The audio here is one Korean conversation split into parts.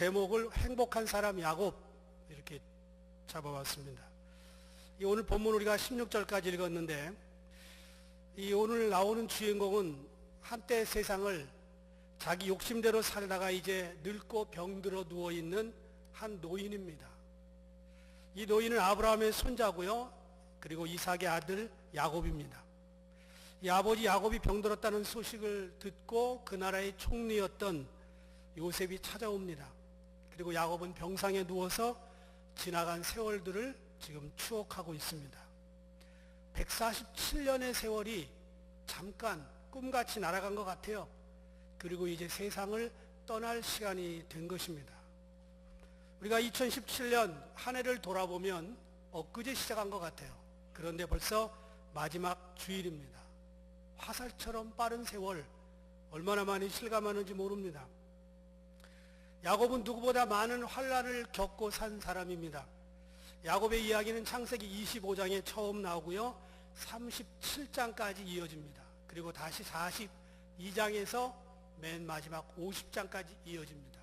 제목을 행복한 사람 야곱 이렇게 잡아봤습니다. 이 오늘 본문 우리가 16절까지 읽었는데 이 오늘 나오는 주인공은 한때 세상을 자기 욕심대로 살다가 이제 늙고 병들어 누워 있는 한 노인입니다. 이 노인은 아브라함의 손자고요. 그리고 이삭의 아들 야곱입니다. 이 아버지 야곱이 병들었다는 소식을 듣고 그 나라의 총리였던 요셉이 찾아옵니다. 그리고 야곱은 병상에 누워서 지나간 세월들을 지금 추억하고 있습니다. 147년의 세월이 잠깐 꿈같이 날아간 것 같아요. 그리고 이제 세상을 떠날 시간이 된 것입니다. 우리가 2017년 한 해를 돌아보면 엊그제 시작한 것 같아요. 그런데 벌써 마지막 주일입니다. 화살처럼 빠른 세월 얼마나 많이 실감하는지 모릅니다. 야곱은 누구보다 많은 환란을 겪고 산 사람입니다. 야곱의 이야기는 창세기 25장에 처음 나오고요. 37장까지 이어집니다. 그리고 다시 42장에서 맨 마지막 50장까지 이어집니다.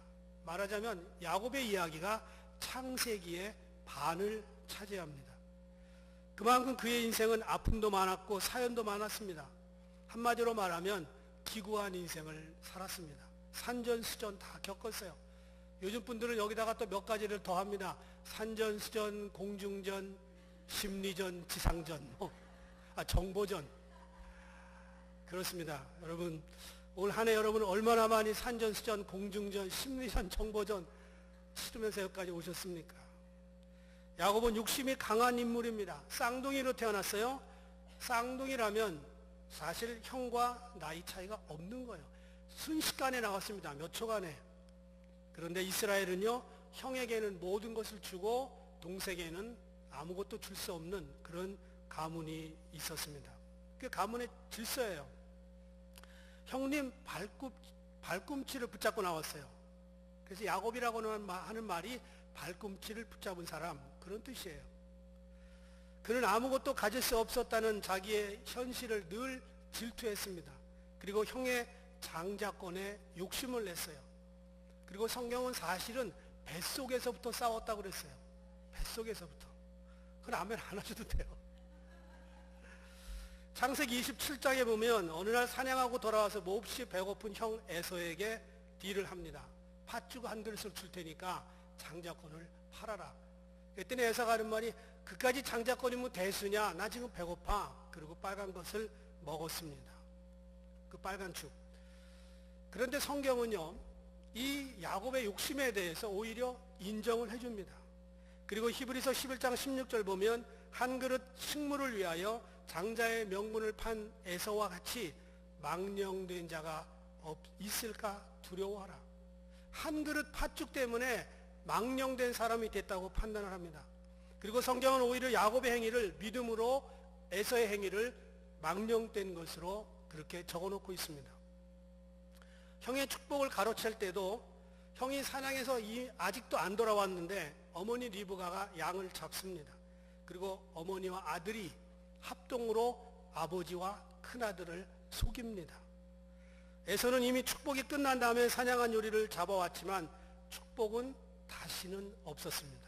말하자면 야곱의 이야기가 창세기의 반을 차지합니다. 그만큼 그의 인생은 아픔도 많았고 사연도 많았습니다. 한마디로 말하면 기구한 인생을 살았습니다. 산전수전 다 겪었어요. 요즘 분들은 여기다가 또 몇 가지를 더 합니다. 산전 수전, 공중전, 심리전, 지상전, 어, 아, 정보전. 그렇습니다. 여러분, 올 한 해 여러분 얼마나 많이 산전 수전, 공중전, 심리전, 정보전 치르면서 여기까지 오셨습니까? 야곱은 욕심이 강한 인물입니다. 쌍둥이로 태어났어요. 쌍둥이라면 사실 형과 나이 차이가 없는 거예요. 순식간에 나왔습니다. 몇 초간에. 그런데 이스라엘은요, 형에게는 모든 것을 주고 동생에는 아무것도 줄 수 없는 그런 가문이 있었습니다. 그 가문의 질서예요. 형님 발꿈, 발꿈치를 붙잡고 나왔어요. 그래서 야곱이라고 하는 말이 발꿈치를 붙잡은 사람 그런 뜻이에요. 그는 아무것도 가질 수 없었다는 자기의 현실을 늘 질투했습니다. 그리고 형의 장자권에 욕심을 냈어요. 그리고 성경은 사실은 뱃속에서부터 싸웠다고 그랬어요. 뱃속에서부터. 그건 아멘 안 하셔도 돼요. 창세기 27장에 보면 어느 날 사냥하고 돌아와서 몹시 배고픈 형 에서에게 딜을 합니다. 팥죽 한 그릇을 줄 테니까 장자권을 팔아라. 그랬더니 에서가 하는 말이 그까지 장자권이면 대수냐? 나 지금 배고파. 그리고 빨간 것을 먹었습니다. 그 빨간 죽. 그런데 성경은요, 이 야곱의 욕심에 대해서 오히려 인정을 해줍니다. 그리고 히브리서 11장 16절 보면 한 그릇 식물을 위하여 장자의 명분을 판 에서와 같이 망령된 자가 있을까 두려워하라. 한 그릇 팥죽 때문에 망령된 사람이 됐다고 판단을 합니다. 그리고 성경은 오히려 야곱의 행위를 믿음으로 에서의 행위를 망령된 것으로 그렇게 적어놓고 있습니다. 형의 축복을 가로챌 때도 형이 사냥해서 아직도 안 돌아왔는데 어머니 리브가가 양을 잡습니다. 그리고 어머니와 아들이 합동으로 아버지와 큰아들을 속입니다. 에서는 이미 축복이 끝난 다음에 사냥한 요리를 잡아왔지만 축복은 다시는 없었습니다.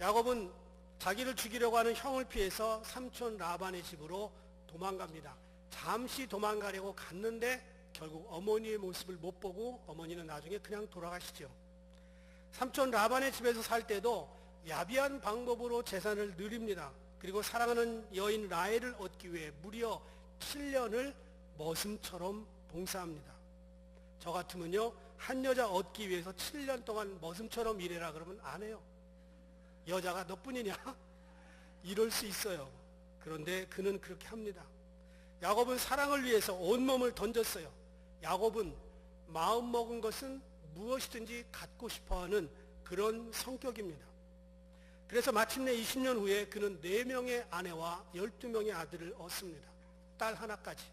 야곱은 자기를 죽이려고 하는 형을 피해서 삼촌 라반의 집으로 도망갑니다. 잠시 도망가려고 갔는데 결국 어머니의 모습을 못 보고 어머니는 나중에 그냥 돌아가시죠. 삼촌 라반의 집에서 살 때도 야비한 방법으로 재산을 누립니다. 그리고 사랑하는 여인 라헬을 얻기 위해 무려 7년을 머슴처럼 봉사합니다. 저 같으면요, 한 여자 얻기 위해서 7년 동안 머슴처럼 일해라 그러면 안 해요. 여자가 너뿐이냐? 이럴 수 있어요. 그런데 그는 그렇게 합니다. 야곱은 사랑을 위해서 온몸을 던졌어요. 야곱은 마음 먹은 것은 무엇이든지 갖고 싶어 하는 그런 성격입니다. 그래서 마침내 20년 후에 그는 4명의 아내와 12명의 아들을 얻습니다. 딸 하나까지.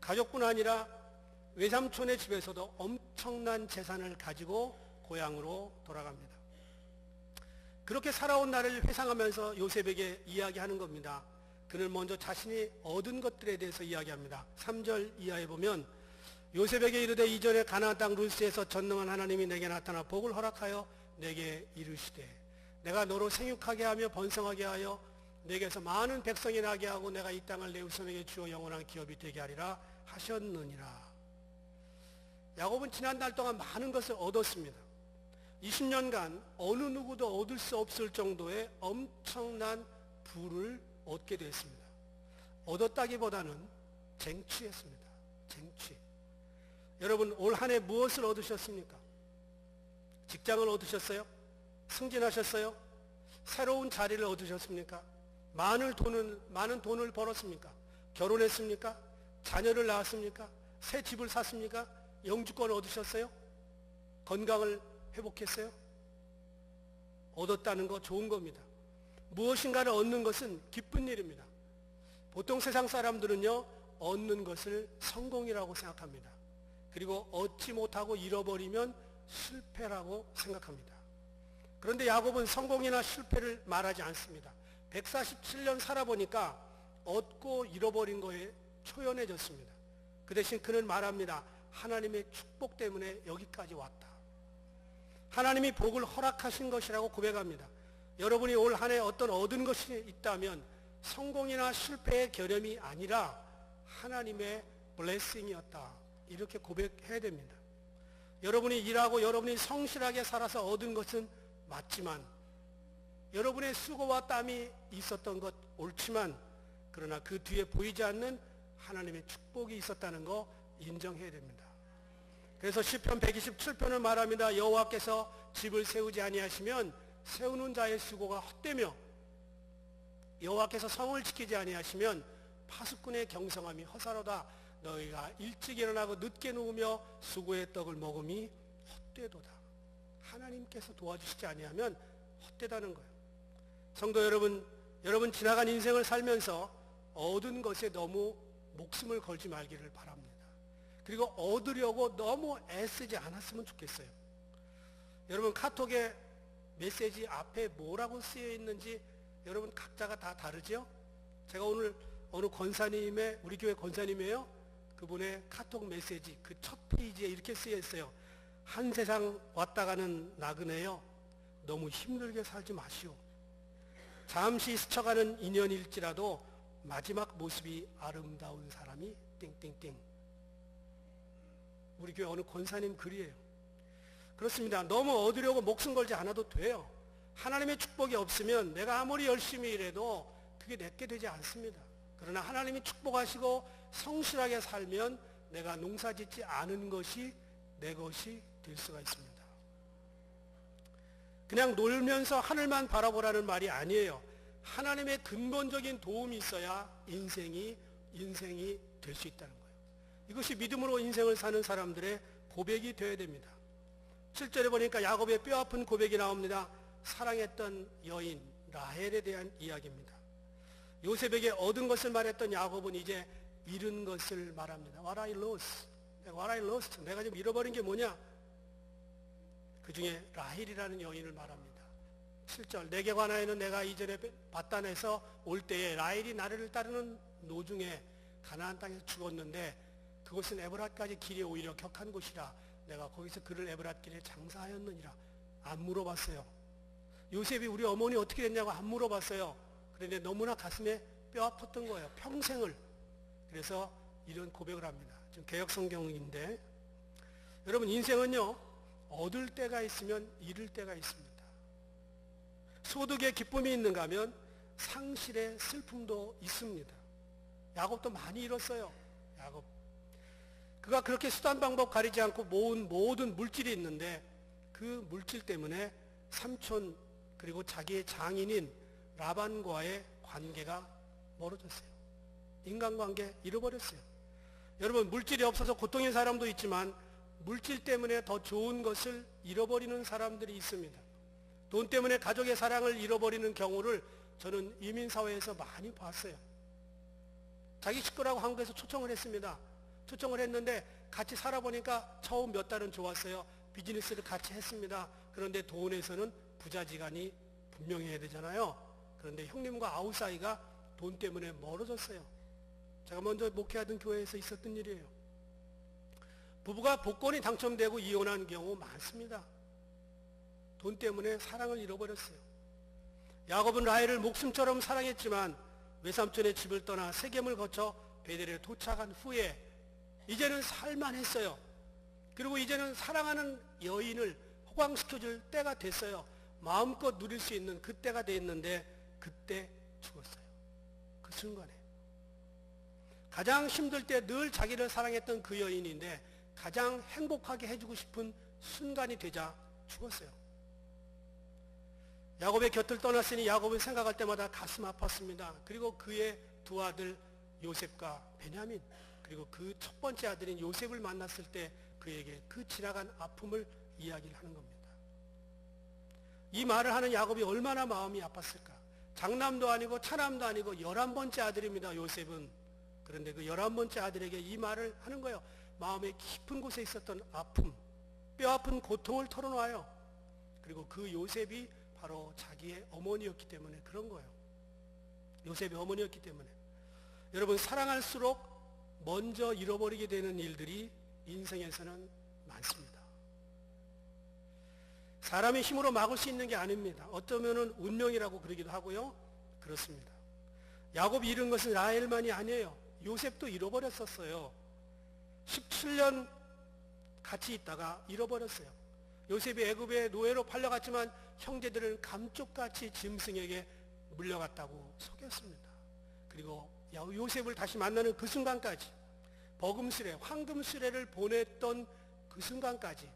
가족뿐 아니라 외삼촌의 집에서도 엄청난 재산을 가지고 고향으로 돌아갑니다. 그렇게 살아온 날을 회상하면서 요셉에게 이야기하는 겁니다. 그는 먼저 자신이 얻은 것들에 대해서 이야기합니다. 3절 이하에 보면 요셉에게 이르되 이전에 가나안 땅 루스에서 전능한 하나님이 내게 나타나 복을 허락하여 내게 이르시되 내가 너로 생육하게 하며 번성하게 하여 내게서 많은 백성이 나게 하고 내가 이 땅을 내 후손에게 주어 영원한 기업이 되게 하리라 하셨느니라. 야곱은 지난달 동안 많은 것을 얻었습니다. 20년간 어느 누구도 얻을 수 없을 정도의 엄청난 부를 얻게 됐습니다. 얻었다기보다는 쟁취했습니다. 쟁취. 여러분 올 한 해 무엇을 얻으셨습니까? 직장을 얻으셨어요? 승진하셨어요? 새로운 자리를 얻으셨습니까? 많은 돈을 많은 돈을 벌었습니까? 결혼했습니까? 자녀를 낳았습니까? 새 집을 샀습니까? 영주권 얻으셨어요? 건강을 회복했어요? 얻었다는 거 좋은 겁니다. 무엇인가를 얻는 것은 기쁜 일입니다. 보통 세상 사람들은요, 얻는 것을 성공이라고 생각합니다. 그리고 얻지 못하고 잃어버리면 실패라고 생각합니다. 그런데 야곱은 성공이나 실패를 말하지 않습니다. 147년 살아보니까 얻고 잃어버린 거에 초연해졌습니다. 그 대신 그는 말합니다. 하나님의 축복 때문에 여기까지 왔다. 하나님이 복을 허락하신 것이라고 고백합니다. 여러분이 올 한 해 어떤 얻은 것이 있다면 성공이나 실패의 결함이 아니라 하나님의 블레싱이었다. 이렇게 고백해야 됩니다. 여러분이 일하고 여러분이 성실하게 살아서 얻은 것은 맞지만 여러분의 수고와 땀이 있었던 것 옳지만 그러나 그 뒤에 보이지 않는 하나님의 축복이 있었다는 거 인정해야 됩니다. 그래서 시편 127편을 말합니다. 여호와께서 집을 세우지 아니하시면 세우는 자의 수고가 헛되며 여호와께서 성을 지키지 아니하시면 파수꾼의 경성함이 허사로다. 너희가 일찍 일어나고 늦게 누우며 수고의 떡을 먹음이 헛되도다. 하나님께서 도와주시지 아니하면 헛되다는 거예요. 성도 여러분, 여러분 지나간 인생을 살면서 얻은 것에 너무 목숨을 걸지 말기를 바랍니다. 그리고 얻으려고 너무 애쓰지 않았으면 좋겠어요. 여러분 카톡에 메시지 앞에 뭐라고 쓰여 있는지 여러분 각자가 다 다르죠? 제가 오늘 어느 권사님의 우리 교회 권사님이에요. 그분의 카톡 메시지 그 첫 페이지에 이렇게 쓰여 있어요. 한 세상 왔다 가는 나그네요. 너무 힘들게 살지 마시오. 잠시 스쳐가는 인연일지라도 마지막 모습이 아름다운 사람이 땡땡땡. 우리 교회 어느 권사님 글이에요. 그렇습니다. 너무 얻으려고 목숨 걸지 않아도 돼요. 하나님의 축복이 없으면 내가 아무리 열심히 일해도 그게 내게 되지 않습니다. 그러나 하나님이 축복하시고 성실하게 살면 내가 농사 짓지 않은 것이 내 것이 될 수가 있습니다. 그냥 놀면서 하늘만 바라보라는 말이 아니에요. 하나님의 근본적인 도움이 있어야 인생이 인생이 될 수 있다는 거예요. 이것이 믿음으로 인생을 사는 사람들의 고백이 되어야 됩니다. 7절에 보니까 야곱의 뼈아픈 고백이 나옵니다. 사랑했던 여인 라헬에 대한 이야기입니다. 요셉에게 얻은 것을 말했던 야곱은 이제 잃은 것을 말합니다. What I lost. What I lost. 내가 지금 잃어버린 게 뭐냐? 그 중에 라헬이라는 여인을 말합니다. 7절 내게 관하여는 내가 이전에 바단에서 올 때에 라헬이 나를 따르는 노중에 가나안 땅에서 죽었는데 그곳은 에브랏까지 길이 오히려 격한 곳이라 내가 거기서 그를 에브랏 길에 장사하였느니라 안 물어봤어요. 요셉이 우리 어머니 어떻게 됐냐고 안 물어봤어요. 그런데 너무나 가슴에 뼈 아팠던 거예요. 평생을. 그래서 이런 고백을 합니다. 좀 개혁 성경인데 여러분 인생은요 얻을 때가 있으면 잃을 때가 있습니다. 소득에 기쁨이 있는가 하면 상실의 슬픔도 있습니다. 야곱도 많이 잃었어요. 야곱. 그가 그렇게 수단 방법 가리지 않고 모은 모든 물질이 있는데 그 물질 때문에 삼촌 그리고 자기의 장인인 라반과의 관계가 멀어졌어요. 인간관계 잃어버렸어요. 여러분 물질이 없어서 고통인 사람도 있지만 물질 때문에 더 좋은 것을 잃어버리는 사람들이 있습니다. 돈 때문에 가족의 사랑을 잃어버리는 경우를 저는 이민사회에서 많이 봤어요. 자기 식구라고 한국에서 초청을 했습니다. 초청을 했는데 같이 살아보니까 처음 몇 달은 좋았어요. 비즈니스를 같이 했습니다. 그런데 돈에서는 부자지간이 분명해야 되잖아요. 그런데 형님과 아우 사이가 돈 때문에 멀어졌어요. 제가 먼저 목회하던 교회에서 있었던 일이에요. 부부가 복권이 당첨되고 이혼한 경우 많습니다. 돈 때문에 사랑을 잃어버렸어요. 야곱은 라헬을 목숨처럼 사랑했지만 외삼촌의 집을 떠나 세겜을 거쳐 베델에 도착한 후에 이제는 살만했어요. 그리고 이제는 사랑하는 여인을 호강시켜줄 때가 됐어요. 마음껏 누릴 수 있는 그때가 됐는데 그때 죽었어요. 그 순간에. 가장 힘들 때 늘 자기를 사랑했던 그 여인인데 가장 행복하게 해주고 싶은 순간이 되자 죽었어요. 야곱의 곁을 떠났으니 야곱을 생각할 때마다 가슴 아팠습니다. 그리고 그의 두 아들 요셉과 베냐민 그리고 그 첫 번째 아들인 요셉을 만났을 때 그에게 그 지나간 아픔을 이야기를 하는 겁니다. 이 말을 하는 야곱이 얼마나 마음이 아팠을까? 장남도 아니고 차남도 아니고 열한 번째 아들입니다. 요셉은. 그런데 그 열한 번째 아들에게 이 말을 하는 거예요. 마음의 깊은 곳에 있었던 아픔, 뼈아픈 고통을 털어놔요. 그리고 그 요셉이 바로 자기의 어머니였기 때문에 그런 거예요. 요셉의 어머니였기 때문에. 여러분 사랑할수록 먼저 잃어버리게 되는 일들이 인생에서는 많습니다. 사람의 힘으로 막을 수 있는 게 아닙니다. 어쩌면 운명이라고 그러기도 하고요. 그렇습니다. 야곱이 잃은 것은 라헬만이 아니에요. 요셉도 잃어버렸었어요. 17년 같이 있다가 잃어버렸어요. 요셉이 애굽의 노예로 팔려갔지만 형제들은 감쪽같이 짐승에게 물려갔다고 속였습니다. 그리고 요셉을 다시 만나는 그 순간까지 버금수레, 황금수레를 보냈던 그 순간까지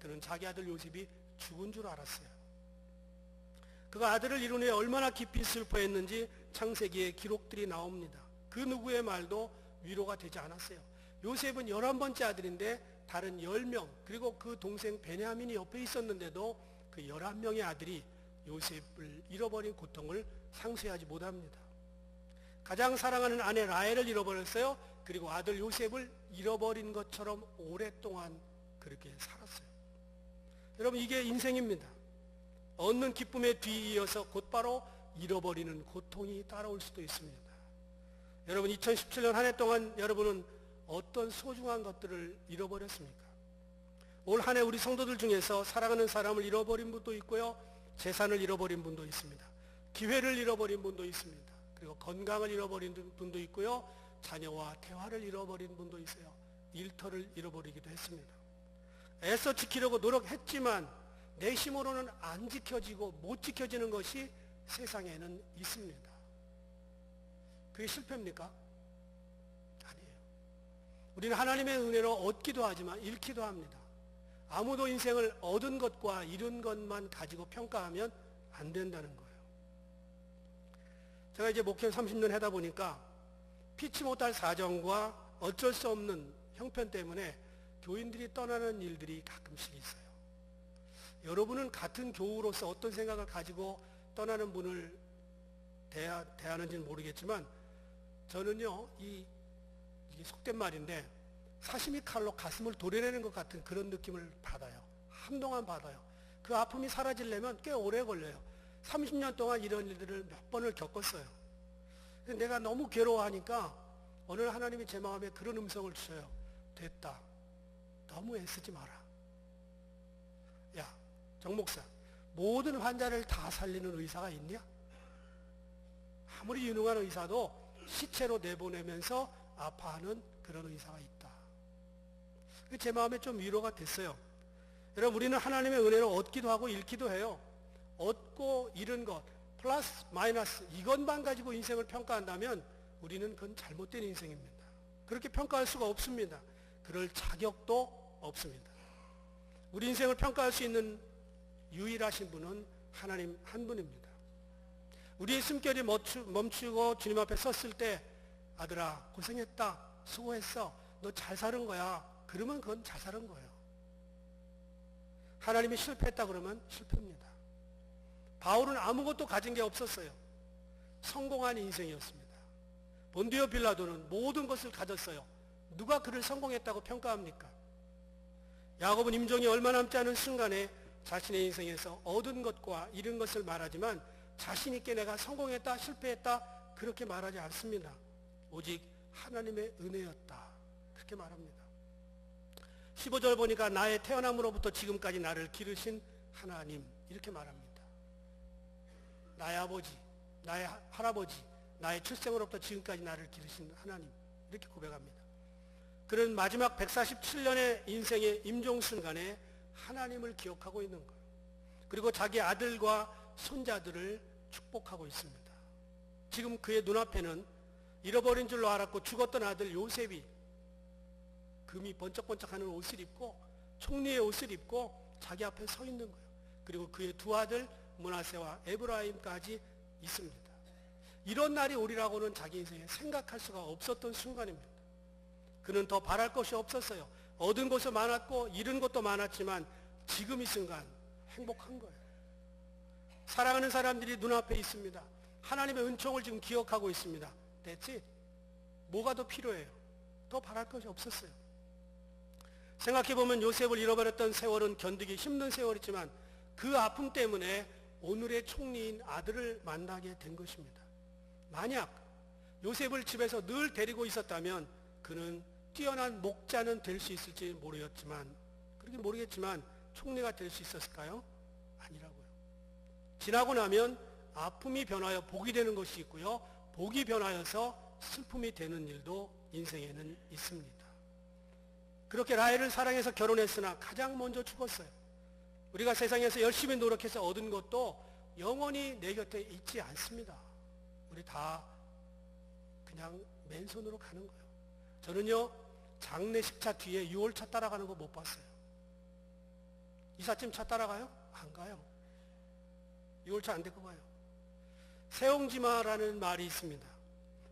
그는 자기 아들 요셉이 죽은 줄 알았어요. 그가 아들을 이룬 후에 얼마나 깊이 슬퍼했는지 창세기에 기록들이 나옵니다. 그 누구의 말도 위로가 되지 않았어요. 요셉은 열한 번째 아들인데 다른 열명 그리고 그 동생 베냐민이 옆에 있었는데도 그 열한 명의 아들이 요셉을 잃어버린 고통을 상쇄하지 못합니다. 가장 사랑하는 아내 라헬을 잃어버렸어요. 그리고 아들 요셉을 잃어버린 것처럼 오랫동안 그렇게 살았어요. 여러분 이게 인생입니다. 얻는 기쁨에 뒤이어서 곧바로 잃어버리는 고통이 따라올 수도 있습니다. 여러분 2017년 한 해 동안 여러분은 어떤 소중한 것들을 잃어버렸습니까? 올 한 해 우리 성도들 중에서 사랑하는 사람을 잃어버린 분도 있고요. 재산을 잃어버린 분도 있습니다. 기회를 잃어버린 분도 있습니다. 그리고 건강을 잃어버린 분도 있고요. 자녀와 대화를 잃어버린 분도 있어요. 일터를 잃어버리기도 했습니다. 애써 지키려고 노력했지만 내 힘으로는 안 지켜지고 못 지켜지는 것이 세상에는 있습니다. 그게 실패입니까? 아니에요. 우리는 하나님의 은혜로 얻기도 하지만 잃기도 합니다. 아무도 인생을 얻은 것과 잃은 것만 가지고 평가하면 안 된다는 거예요. 제가 이제 목회 30년 하다 보니까 피치 못할 사정과 어쩔 수 없는 형편 때문에 교인들이 떠나는 일들이 가끔씩 있어요. 여러분은 같은 교우로서 어떤 생각을 가지고 떠나는 분을 대하, 대하는지는 모르겠지만 저는요, 이, 이게 속된 말인데 사시미 칼로 가슴을 도려내는 것 같은 그런 느낌을 받아요. 한동안 받아요. 그 아픔이 사라지려면 꽤 오래 걸려요. 30년 동안 이런 일들을 몇 번을 겪었어요. 내가 너무 괴로워하니까 날 하나님이 제 마음에 그런 음성을 주셔요. 됐다. 너무 애쓰지 마라. 야, 정 목사, 모든 환자를 다 살리는 의사가 있냐? 아무리 유능한 의사도 시체로 내보내면서 아파하는 그런 의사가 있다. 제 마음에 좀 위로가 됐어요. 여러분, 우리는 하나님의 은혜를 얻기도 하고 잃기도 해요. 얻고 잃은 것, 플러스, 마이너스, 이것만 가지고 인생을 평가한다면 우리는 그건 잘못된 인생입니다. 그렇게 평가할 수가 없습니다. 그럴 자격도 없습니다. 우리 인생을 평가할 수 있는 유일하신 분은 하나님 한 분입니다. 우리의 숨결이 멈추고 주님 앞에 섰을 때 아들아 고생했다 수고했어 너 잘 사는 거야 그러면 그건 잘 사는 거예요. 하나님이 실패했다 그러면 실패입니다. 바울은 아무것도 가진 게 없었어요. 성공한 인생이었습니다. 본디오 빌라도는 모든 것을 가졌어요. 누가 그를 성공했다고 평가합니까? 야곱은 임종이 얼마 남지 않은 순간에 자신의 인생에서 얻은 것과 잃은 것을 말하지만 자신 있게 내가 성공했다, 실패했다 그렇게 말하지 않습니다. 오직 하나님의 은혜였다. 그렇게 말합니다. 15절 보니까 나의 태어남으로부터 지금까지 나를 기르신 하나님 이렇게 말합니다. 나의 아버지, 나의 하- 할아버지, 나의 출생으로부터 지금까지 나를 기르신 하나님 이렇게 고백합니다. 그는 마지막 147년의 인생의 임종 순간에 하나님을 기억하고 있는 거예요. 그리고 자기 아들과 손자들을 축복하고 있습니다. 지금 그의 눈앞에는 잃어버린 줄로 알았고 죽었던 아들 요셉이 금이 번쩍번쩍하는 옷을 입고 총리의 옷을 입고 자기 앞에 서 있는 거예요. 그리고 그의 두 아들 문하세와 에브라임까지 있습니다. 이런 날이 오리라고는 자기 인생에 생각할 수가 없었던 순간입니다. 그는 더 바랄 것이 없었어요. 얻은 것도 많았고 잃은 것도 많았지만 지금 이 순간 행복한 거예요. 사랑하는 사람들이 눈앞에 있습니다. 하나님의 은총을 지금 기억하고 있습니다. 됐지? 뭐가 더 필요해요? 더 바랄 것이 없었어요. 생각해보면 요셉을 잃어버렸던 세월은 견디기 힘든 세월이지만 그 아픔 때문에 오늘의 총리인 아들을 만나게 된 것입니다. 만약 요셉을 집에서 늘 데리고 있었다면 그는 뛰어난 목자는 될 수 있을지 모르겠지만 그렇게 모르겠지만 총리가 될 수 있었을까요? 아니라고요. 지나고 나면 아픔이 변하여 복이 되는 것이 있고요. 복이 변하여서 슬픔이 되는 일도 인생에는 있습니다. 그렇게 라헬을 사랑해서 결혼했으나 가장 먼저 죽었어요. 우리가 세상에서 열심히 노력해서 얻은 것도 영원히 내 곁에 있지 않습니다. 우리 다 그냥 맨손으로 가는 거예요. 저는요, 장례식차 뒤에 6월차 따라가는 거 못 봤어요. 이삿짐 차 따라가요? 안 가요. 6월차 안 데리고 가요. 세옹지마라는 말이 있습니다.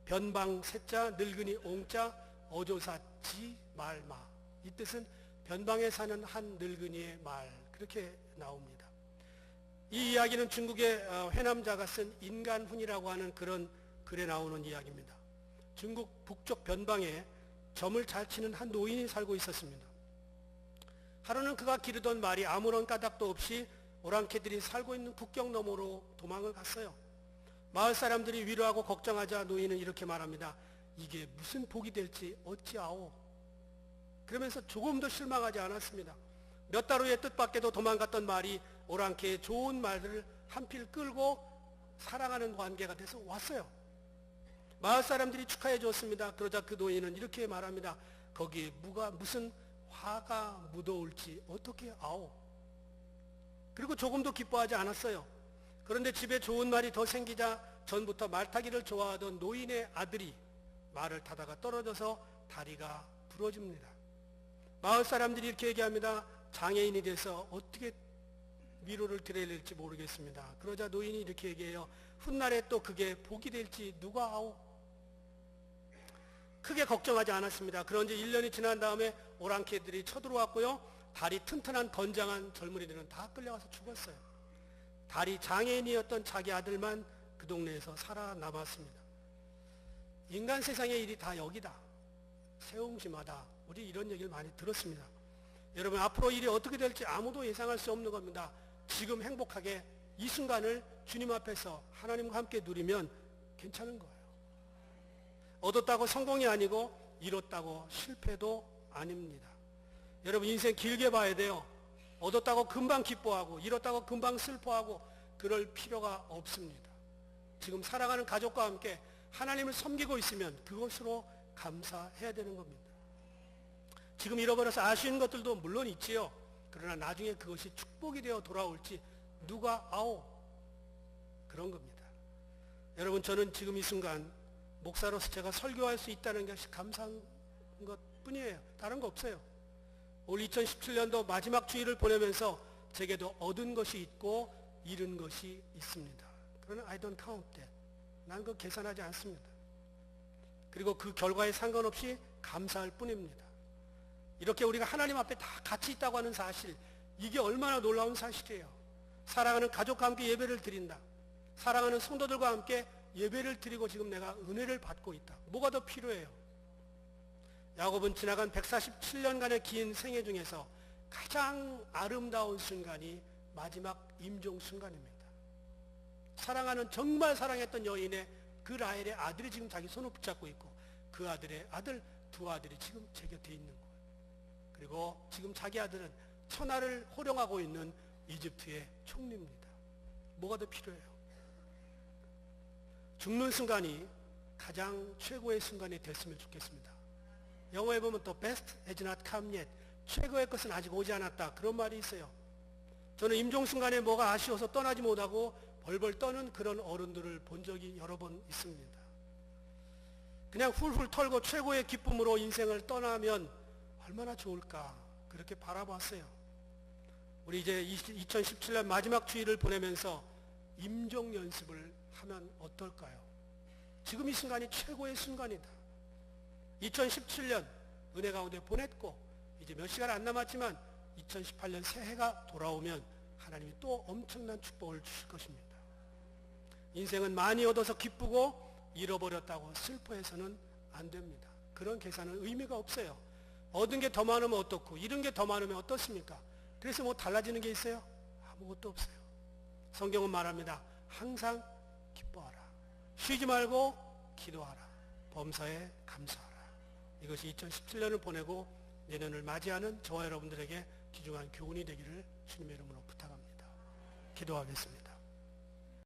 변방 세자 늙은이 옹자 어조사 지 말마 이 뜻은 변방에 사는 한 늙은이의 말 그렇게 나옵니다. 이 이야기는 중국의 어, 회남자가 쓴 인간훈이라고 하는 그런 글에 나오는 이야기입니다. 중국 북쪽 변방에 점을 잘 치는 한 노인이 살고 있었습니다. 하루는 그가 기르던 말이 아무런 까닭도 없이 오랑캐들이 살고 있는 국경 너머로 도망을 갔어요. 마을 사람들이 위로하고 걱정하자 노인은 이렇게 말합니다. 이게 무슨 복이 될지 어찌아오. 그러면서 조금도 실망하지 않았습니다. 몇 달 후에 뜻밖에도 도망갔던 말이 오랑캐의 좋은 말들을 한필 끌고 사랑하는 관계가 돼서 왔어요. 마을 사람들이 축하해 줬습니다. 그러자 그 노인은 이렇게 말합니다. 거기에 무가 무슨 화가 묻어올지 어떻게 아오. 그리고 조금도 기뻐하지 않았어요. 그런데 집에 좋은 말이 더 생기자 전부터 말 타기를 좋아하던 노인의 아들이 말을 타다가 떨어져서 다리가 부러집니다. 마을 사람들이 이렇게 얘기합니다. 장애인이 돼서 어떻게 위로를 드려야 될지 모르겠습니다. 그러자 노인이 이렇게 얘기해요. 훗날에 또 그게 복이 될지 누가 아오? 크게 걱정하지 않았습니다. 그런지 1년이 지난 다음에 오랑캐들이 쳐들어왔고요. 다리 튼튼한 건장한 젊은이들은 다 끌려가서 죽었어요. 다리 장애인이었던 자기 아들만 그 동네에서 살아남았습니다. 인간 세상의 일이 다 여기다. 세옹지마다 우리 이런 얘기를 많이 들었습니다. 여러분 앞으로 일이 어떻게 될지 아무도 예상할 수 없는 겁니다. 지금 행복하게 이 순간을 주님 앞에서 하나님과 함께 누리면 괜찮은 거예요. 얻었다고 성공이 아니고 잃었다고 실패도 아닙니다. 여러분 인생 길게 봐야 돼요. 얻었다고 금방 기뻐하고 잃었다고 금방 슬퍼하고 그럴 필요가 없습니다. 지금 사랑하는 가족과 함께 하나님을 섬기고 있으면 그것으로 감사해야 되는 겁니다. 지금 잃어버려서 아쉬운 것들도 물론 있지요. 그러나 나중에 그것이 축복이 되어 돌아올지 누가 아오 그런 겁니다. 여러분 저는 지금 이 순간 목사로서 제가 설교할 수 있다는 것이 감사한 것 뿐이에요. 다른 거 없어요. 올 2017년도 마지막 주일을 보내면서 제게도 얻은 것이 있고 잃은 것이 있습니다. 그러나 I don't count that. 난 그거 계산하지 않습니다. 그리고 그 결과에 상관없이 감사할 뿐입니다. 이렇게 우리가 하나님 앞에 다 같이 있다고 하는 사실, 이게 얼마나 놀라운 사실이에요. 사랑하는 가족과 함께 예배를 드린다. 사랑하는 성도들과 함께 예배를 드리고 지금 내가 은혜를 받고 있다. 뭐가 더 필요해요? 야곱은 지나간 147년간의 긴 생애 중에서 가장 아름다운 순간이 마지막 임종 순간입니다. 사랑하는 정말 사랑했던 여인의 그 라헬의 아들이 지금 자기 손을 붙잡고 있고 그 아들의 아들 두 아들이 지금 제 곁에 있는 거예요. 그리고 지금 자기 아들은 천하를 호령하고 있는 이집트의 총리입니다. 뭐가 더 필요해요? 죽는 순간이 가장 최고의 순간이 됐으면 좋겠습니다. 영어에 보면 또 best has not come yet. 최고의 것은 아직 오지 않았다. 그런 말이 있어요. 저는 임종 순간에 뭐가 아쉬워서 떠나지 못하고 벌벌 떠는 그런 어른들을 본 적이 여러 번 있습니다. 그냥 훌훌 털고 최고의 기쁨으로 인생을 떠나면 얼마나 좋을까 그렇게 바라봤어요. 우리 이제 2017년 마지막 주일을 보내면서 임종 연습을 하면 어떨까요? 지금 이 순간이 최고의 순간이다. 2017년 은혜 가운데 보냈고 이제 몇 시간 안 남았지만 2018년 새해가 돌아오면 하나님이 또 엄청난 축복을 주실 것입니다. 인생은 많이 얻어서 기쁘고 잃어버렸다고 슬퍼해서는 안 됩니다. 그런 계산은 의미가 없어요. 얻은 게 더 많으면 어떻고 잃은 게 더 많으면 어떻습니까? 그래서 뭐 달라지는 게 있어요? 아무것도 없어요. 성경은 말합니다. 항상. 쉬지 말고 기도하라. 범사에 감사하라. 이것이 2017년을 보내고 내년을 맞이하는 저와 여러분들에게 귀중한 교훈이 되기를 주님의 이름으로 부탁합니다. 기도하겠습니다.